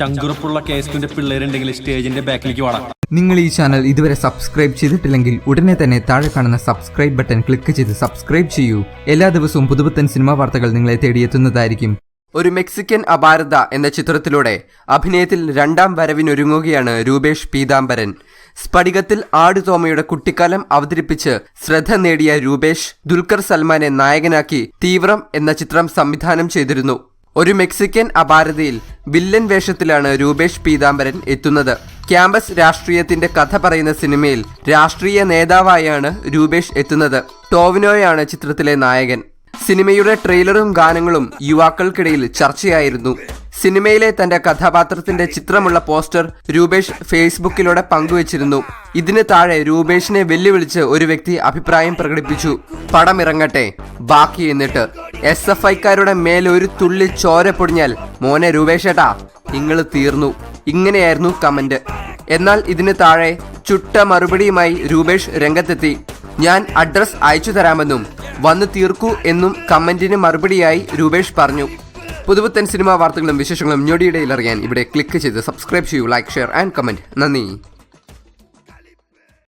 ചങ്കുറപ്പുള്ള കേസ്റ്റിന്റെ പിള്ളേരുണ്ടെങ്കിൽ സ്റ്റേജിന്റെ ബാക്കിലേക്ക് വാടാം. നിങ്ങൾ ഈ ചാനൽ ഇതുവരെ സബ്സ്ക്രൈബ് ചെയ്തിട്ടില്ലെങ്കിൽ ഉടനെ തന്നെ താഴെ കാണുന്ന സബ്സ്ക്രൈബ് ബട്ടൺ ക്ലിക്ക് ചെയ്ത് സബ്സ്ക്രൈബ് ചെയ്യൂ. എല്ലാ ദിവസവും പുതുപുത്തൻ സിനിമാ വാർത്തകൾ നിങ്ങളെ തേടിയെത്തുന്നതായിരിക്കും. ഒരു മെക്സിക്കൻ അപാരത എന്ന ചിത്രത്തിലൂടെ അഭിനയത്തിൽ രണ്ടാം വരവിനൊരുങ്ങുകയാണ് രൂപേഷ് പീതാംബരൻ. സ്ഫടികത്തിൽ ആടുതോമയുടെ കുട്ടിക്കാലം അവതരിപ്പിച്ച് ശ്രദ്ധ നേടിയ രൂപേഷ് ദുൽഖർ സൽമാനെ നായകനാക്കി തീവ്രം എന്ന ചിത്രം സംവിധാനം ചെയ്തിരുന്നു. ഒരു മെക്സിക്കൻ അപാരതയിൽ വില്ലൻ വേഷത്തിലാണ് രൂപേഷ് പീതാംബരൻ എത്തുന്നത്. ക്യാമ്പസ് രാഷ്ട്രീയത്തിന്റെ കഥ പറയുന്ന സിനിമയിൽ രാഷ്ട്രീയ നേതാവായാണ് രൂപേഷ് എത്തുന്നത്. ടോവിനോയാണ് ചിത്രത്തിലെ നായകൻ. സിനിമയുടെ ട്രെയിലറും ഗാനങ്ങളും യുവാക്കൾക്കിടയിൽ ചർച്ചയായിരുന്നു. സിനിമയിലെ തന്റെ കഥാപാത്രത്തിന്റെ ചിത്രമുള്ള പോസ്റ്റർ രൂപേഷ് ഫേസ്ബുക്കിലൂടെ പങ്കുവച്ചിരുന്നു. ഇതിന് താഴെ രൂപേഷിനെ വെല്ലുവിളിച്ച് ഒരു വ്യക്തി അഭിപ്രായം പ്രകടിപ്പിച്ചു. പടമിറങ്ങട്ടെ ബാക്കി എന്നിട്ട്. എസ് എഫ് ഐക്കാരുടെ മേൽ ഒരു തുള്ളി ചോര പൊടിഞ്ഞാൽ മോനെ രൂപേഷേട്ടാ നിങ്ങൾ തീർന്നു. ഇങ്ങനെയായിരുന്നു കമന്റ്. എന്നാൽ ഇതിന് താഴെ ചുട്ട മറുപടിയുമായി രൂപേഷ് രംഗത്തെത്തി. ഞാൻ അഡ്രസ് അയച്ചു തരാമെന്നും വന്ന് തീർക്കൂ എന്നും കമന്റിന് മറുപടിയായി രൂപേഷ് പറഞ്ഞു. പുതുപുത്തൻ സിനിമാ വാർത്തകളും വിശേഷങ്ങളും ഞൊടിയിടയിൽ അറിയാൻ ഇവിടെ ക്ലിക്ക് ചെയ്ത് സബ്സ്ക്രൈബ് ചെയ്യൂ ലൈക്ക് ഷെയർ ആൻഡ് കമന്റ്. നന്ദി.